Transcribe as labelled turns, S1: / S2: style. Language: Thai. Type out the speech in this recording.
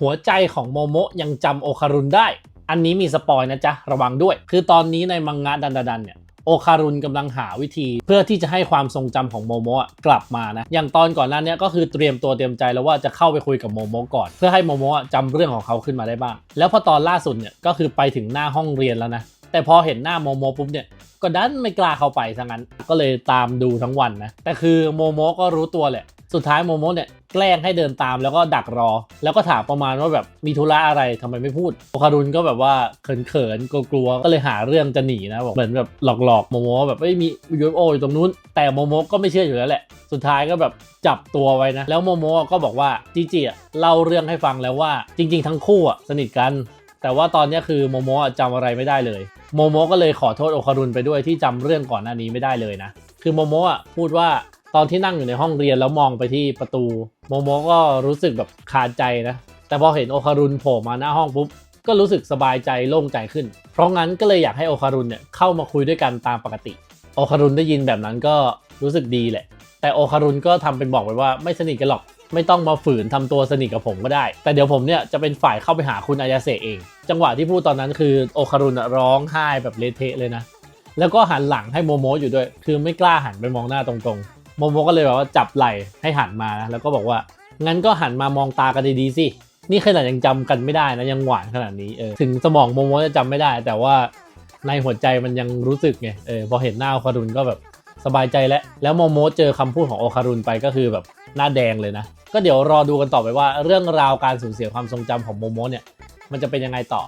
S1: หัวใจของโมโมะยังจำโอคารุนได้ อันนี้มีสปอยนะจ๊ะ ระวังด้วย คือตอนนี้ในมังงะดันดันเนี่ยโอคารุนกำลังหาวิธีเพื่อที่จะให้ความทรงจำของโมโมะกลับมานะ อย่างตอนก่อนหน้านี้ก็คือเตรียมตัวเตรียมใจแล้วว่าจะเข้าไปคุยกับโมโมะก่อน เพื่อให้โมโมะจำเรื่องของเขาขึ้นมาได้บ้าง แล้วพอตอนล่าสุดเนี่ยก็คือไปถึงหน้าห้องเรียนแล้วนะ แต่พอเห็นหน้าโมโมปุ๊บเนี่ยก็ดันไม่กล้าเข้าไปซะงั้นก็เลยตามดูทั้งวันนะแต่คือโมโมก็รู้ตัวแหละ สุดท้ายโมโมเนี่ยแกล้งให้เดินตามแล้วก็ดักรอ แล้วก็ถามประมาณว่าแบบมีธุระอะไรทำไมไม่พูดโอคารุนก็แบบว่าเขินๆกลัวๆก็เลยหาเรื่องจะหนีนะบอกเหมือนแบบหลอกๆโมโมแบบไม่มี UFO อฟโออยู่ตรงนู้น แต่โมโมก็ไม่เชื่ออยู่แล้วแหละ สุดท้ายก็แบบจับตัวไว้นะ แล้วโมโมก็บอกว่าจิจิอะเล่าเรื่องให้ฟังแล้วว่าจริง ๆ ทั้งคู่อะสนิทกัน แต่ว่าตอนนี้คือโมโมะจำอะไรไม่ได้เลย โมโมะก็เลยขอโทษโอคารุนไปด้วยที่จำเรื่องก่อนหน้านี้ไม่ได้เลยนะ คือโมโมะพูดว่าตอนที่นั่งอยู่ในห้องเรียนแล้วมองไปที่ประตู โมโมะก็รู้สึกแบบคาใจนะ แต่พอเห็นโอคารุนโผล่มาหน้าห้องปุ๊บก็รู้สึกสบายใจโล่งใจขึ้น เพราะงั้นก็เลยอยากให้โอคารุนเนี่ยเข้ามาคุยด้วยกันตามปกติ โอคารุนได้ยินแบบนั้นก็รู้สึกดีแหละ แต่โอคารุนก็ทำเป็นบอกไปว่าไม่สนิทกันหรอก ไม่ต้องมาฝืนทำตัวสนิทกับผมก็ได้ แต่เดี๋ยวผมเนี่ยจะเป็นฝ่ายเข้าไปหาคุณอายาเสะเอง จังหวะที่พูดตอนนั้นคือโอคารุนร้องไห้แบบเละเทะเลยนะ แล้วก็หันหลังให้โมโมะอยู่ด้วย คือไม่กล้าหันไปมองหน้าตรงๆ โมโมะก็เลยแบบว่าจับไหล่ให้หันมานะแล้วก็บอกว่างั้นก็หันมามองตากันดีๆสิ นี่ขนาดยังจำกันไม่ได้นะยังหวานขนาดนี้เออถึงสมองโมโมะจะจำไม่ได้ แต่ว่าในหัวใจมันยังรู้สึกไงเออพอเห็นหน้าโอคารุนก็แบบสบายใจแล้วแล้วโมโมะเจอคำพูดของโอคารุนไปก็คือแบบหน้าแดงเลยนะ ก็เดี๋ยวรอดูกันต่อไปว่าเรื่องราวการสูญเสียความทรงจำของโมโมะเนี่ย มันจะเป็นยังไงต่อ